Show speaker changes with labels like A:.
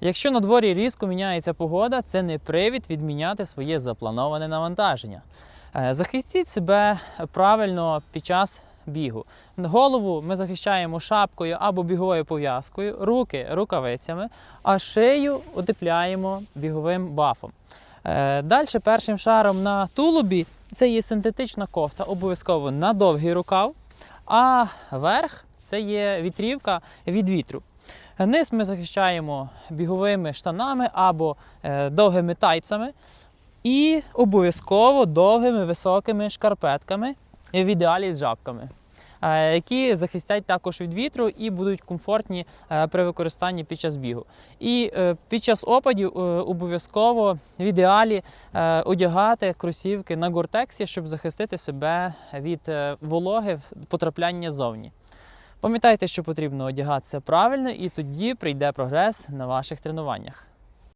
A: Якщо на дворі різко міняється погода, це не привід відміняти своє заплановане навантаження. Е, Захистіть себе правильно під час бігу. Голову ми захищаємо шапкою або біговою пов'язкою, руки рукавицями, а шию утепляємо біговим бафом. Далі першим шаром на тулубі це є синтетична кофта, обов'язково на довгий рукав, а верх це є вітрівка від вітру. Низ ми захищаємо біговими штанами або е, довгими тайцами і обов'язково довгими високими шкарпетками, в ідеалі з жабками, е, які захистять також від вітру і будуть комфортні е, при використанні під час бігу. І під час опадів обов'язково в ідеалі одягати кросівки на гортексі, щоб захистити себе від вологи потрапляння зовні. Пам'ятайте, що потрібно одягатися правильно, і тоді прийде прогрес на ваших тренуваннях.